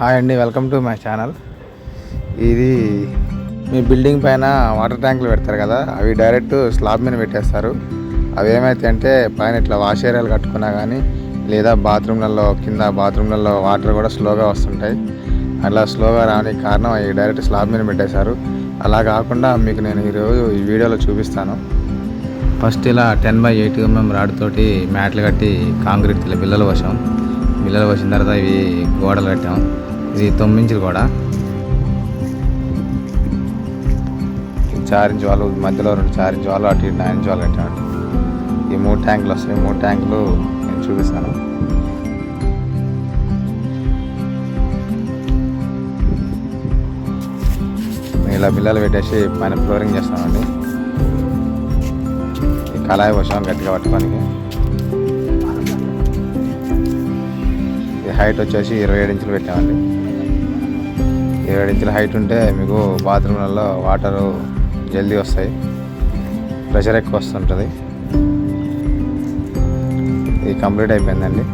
Hi అండి welcome to my channel. ఇది మీ building పైన వాటర్ ట్యాంకులు పెడతారు కదా అవి డైరెక్ట్ స్లాబ్ మీద పెట్టేస్తారు. అవి ఏమైతే అంటే పైన ఇట్లా వాష్ ఏరియాలు కట్టుకున్నా కానీ లేదా బాత్రూమ్లలో కింద బాత్రూమ్లలో వాటర్ కూడా స్లోగా వస్తుంటాయి. అలా స్లోగా రావడానికి కారణం అవి డైరెక్ట్ స్లాబ్ మీద పెట్టేశారు. అలా కాకుండా మీకు నేను ఈరోజు ఈ వీడియోలో చూపిస్తాను. ఫస్ట్ ఇలా ten by eight MM rod తోటి మ్యాట్లు కట్టి కాంక్రీట్ బిల్లలు పోసాం. బిల్లలు పోసిన తర్వాత ఇవి గోడలు కట్టాం. ఇది తొమ్మించులు కూడా. చార్ ఇంచ్ వాళ్ళు మధ్యలో రెండు చార్ ఇంచ్ వాళ్ళు అటు ఇటు నైన్ ఇంచ్ వాళ్ళు ఈ మూడు ట్యాంకులు వస్తాయి. మూడు ట్యాంకులు నేను చూపిస్తాను. ఇలా బిల్లలు పెట్టేసి పైన ఫ్లోరింగ్ చేస్తామండి. ఈ కళాయి పోసాం గట్టిగా పట్టుకోనికి. ఈ హైట్ వచ్చేసి ఇరవై ఏడు ఇంచులు పెట్టామండి. ఏడు ఇంచుల హైట్ ఉంటే మీకు బాత్రూమ్లలో వాటరు జల్దీ వస్తాయి. ప్రెషర్ ఎక్కువ వస్తుంటుంది. ఇది కంప్లీట్ అయిపోయిందండి.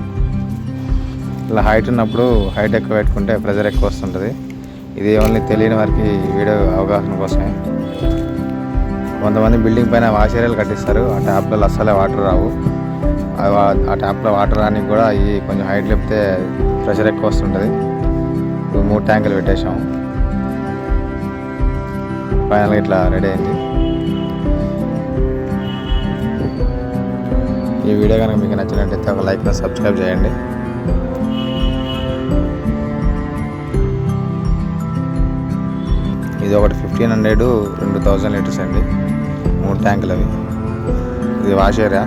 ఇలా హైట్ ఉన్నప్పుడు హైట్ ఎక్కువ పెట్టుకుంటే ప్రెషర్ ఎక్కువ వస్తుంటుంది. ఇది ఓన్లీ తెలియని వారికి వీడియో అవగాహన కోసమే. కొంతమంది బిల్డింగ్ పైన వాషేరియాలు కట్టిస్తారు. ఆ ట్యాప్లలో అస్సలే వాటర్ రావు. ఆ ఆ ట్యాప్లో వాటర్ రానికి కూడా ఈ కొంచెం హైట్ లేపితే ప్రెషర్ ఎక్కువ వస్తుంటుంది. ఇప్పుడు మూడు ట్యాంకులు పెట్టేసాం ఫైనల్గా ఇట్లా రెడీ అయింది. ఈ వీడియో కనుక మీకు నచ్చినట్టయితే ఒక లైక్ సబ్స్క్రైబ్ చేయండి. ఇది ఒకటి ఫిఫ్టీన్ హండ్రెడ్ రెండు థౌజండ్ లీటర్స్ అండి. మూడు ట్యాంకులు అవి. ఇది వాష్ ఏరియా.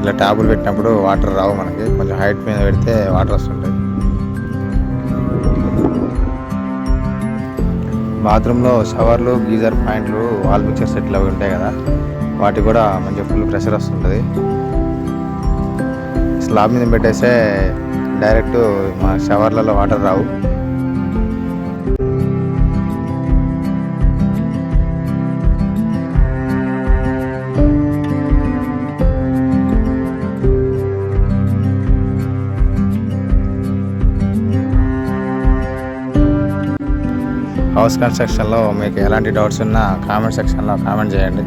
ఇలా ట్యాబులు పెట్టినప్పుడు వాటర్ రావు మనకి. కొంచెం హైట్ మీద పెడితే వాటర్ వస్తుంటాయి. బాత్రూంలో షవర్లు గీజర్ పాయింట్లు వాల్ పిక్చర్ సెట్లు అవి ఉంటాయి కదా వాటికి కూడా మంచిగా ఫుల్ ప్రెషర్ వస్తుంటుంది. స్లాబ్ మీద పెట్టేస్తే డైరెక్ట్ మా షవర్లలో వాటర్ రావు. హౌస్ కన్స్ట్రక్షన్లో మీకు ఎలాంటి డౌట్స్ ఉన్నా కామెంట్ సెక్షన్లో కామెంట్ చేయండి.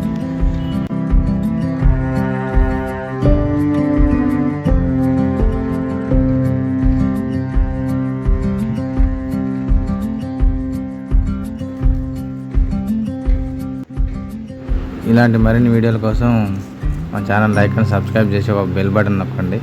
ఇలాంటి మరిన్ని వీడియోల కోసం మా ఛానల్ లైక్ అండ్ సబ్స్క్రైబ్ చేసి ఒక బెల్ బటన్ నొక్కండి.